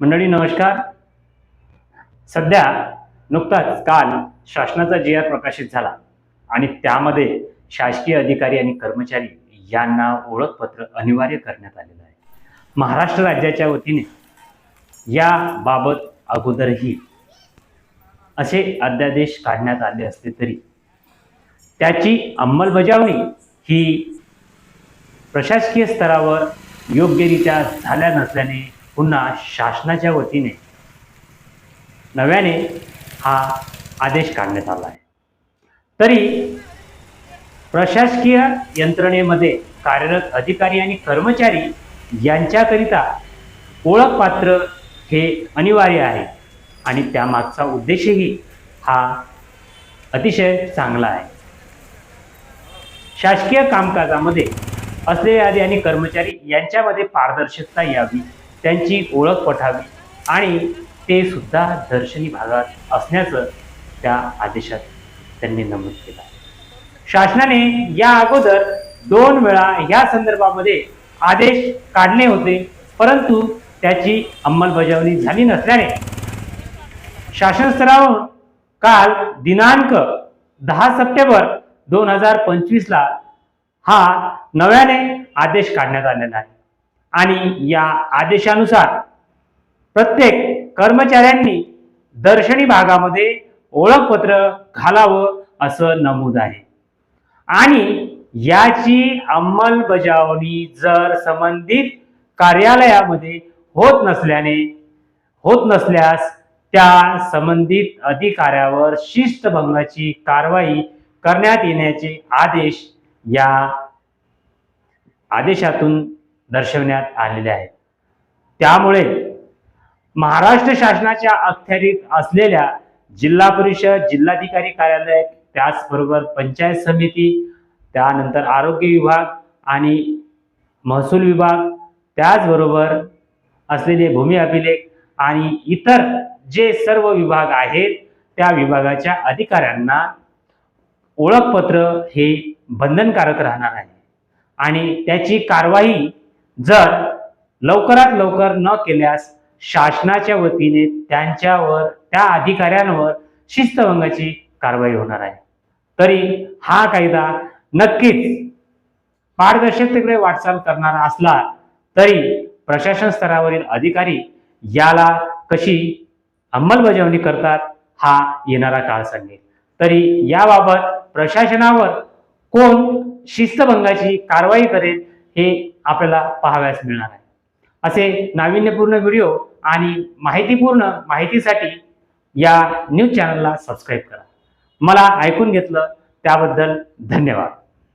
मंडळी नमस्कार. सध्या नुकताच काल शासनाचा जी आर प्रकाशित झाला आणि त्यामध्ये शासकीय अधिकारी आणि कर्मचारी यांना ओळखपत्र अनिवार्य करण्यात आलेलं आहे. महाराष्ट्र राज्याच्या वतीने याबाबत अगोदरही असे अध्यादेश काढण्यात आले असते तरी त्याची अंमलबजावणी ही प्रशासकीय स्तरावर योग्यरित्या झाल्या नसल्याने पुन्हा शासनाच्या वतीने नव्याने हा आदेश काढण्यात आला आहे. तरी प्रशासकीय यंत्रणेमध्ये कार्यरत अधिकारी आणि कर्मचारी यांच्याकरिता ओळखपात्र हे अनिवार्य आहे आणि त्यामागचा उद्देशही हा अतिशय चांगला आहे. शासकीय कामकाजामध्ये असलेले आधी आणि कर्मचारी यांच्यामध्ये पारदर्शकता यावी त्यांची ओळख पठावी आणि ते सुद्धा दर्शनी भागात असण्याचं त्या आदेशात त्यांनी नमूद केलं शासनाने या अगोदर दोन वेळा या संदर्भामध्ये आदेश काढले होते परंतु त्याची अंमलबजावणी झाली नसल्याने शासन स्तरावर काल दिनांक दहा सप्टेंबर दोन हजार पंचवीसला हा नव्याने आदेश काढण्यात आलेला आहे. आणि या आदेशानुसार प्रत्येक कर्मचाऱ्यांनी दर्शनी भागामध्ये ओळखपत्र घालावं असं नमूद आहे. आणि याची अंमलबजावणी जर संबंधित कार्यालयामध्ये होत नसल्याने होत नसल्यास त्या संबंधित अधिकाऱ्यावर शिस्तभंगाची कारवाई करण्यात येण्याचे आदेश या आदेशातून दर्शवण्यात आलेले आहेत. त्यामुळे महाराष्ट्र शासनाच्या अखत्यारीत असलेल्या जिल्हा परिषद जिल्हाधिकारी कार्यालय त्याचबरोबर पंचायत समिती त्यानंतर आरोग्य विभाग आणि महसूल विभाग त्याचबरोबर असलेले भूमी अभिलेख आणि इतर जे सर्व विभाग आहेत त्या विभागाच्या अधिकाऱ्यांना ओळखपत्र हे बंधनकारक राहणार आहे. आणि त्याची कारवाई जर लवकरात लवकर न केल्यास शासनाच्या वतीने त्यांच्यावर त्या अधिकाऱ्यांवर शिस्तभंगाची कारवाई होणार आहे. तरी हा कायदा नक्कीच पारदर्शकतेकडे वाटचाल करणारा असला तरी प्रशासन स्तरावरील अधिकारी याला कशी अंमलबजावणी करतात हा येणारा काळ सांगेल. तरी याबाबत प्रशासनावर कोण शिस्तभंगाची कारवाई करेल हे आपल्याला पाहाव्यास मिळणार आहे. असे नाविन्यपूर्ण व्हिडिओ आणि माहितीपूर्ण माहितीसाठी या न्यूज चॅनलला सबस्क्राईब करा. मला ऐकून घेतलं त्याबद्दल धन्यवाद.